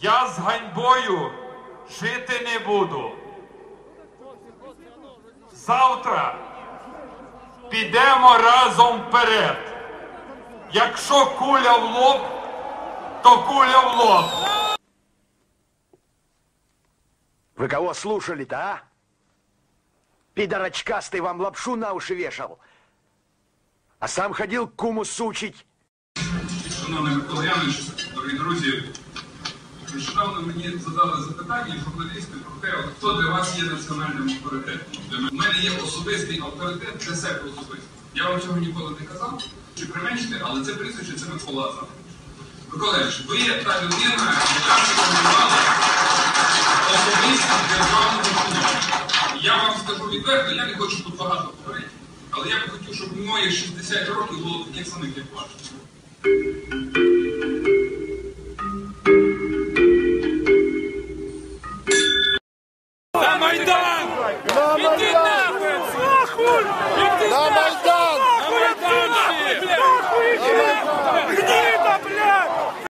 Я з ганьбою жити не буду. Завтра підемо разом вперед. Якщо куля в лоб, то куля в лоб. Вы кого слушали-то, а? Пидорочкастый вам лапшу на уши вешал. А сам ходил куму сучить. Шановний Микола Янович, дорогі друзі, нещодавно мені задали запитання журналісти про те, хто для вас є національним авторитетом. У мене є особистий авторитет для себе особистий. Я вам цього ніколи не казав, чи применшити, але це прізвище це Микола Азаров. Микола Янович, ви є та людина, яка сформувала особистість державного установи. Я вам скажу відверто, я не хочу тут багато говорити, але я би хотів, щоб моє 60 років було таких самих, як ваше. На Майдан! Іди нахуй! На нахуй!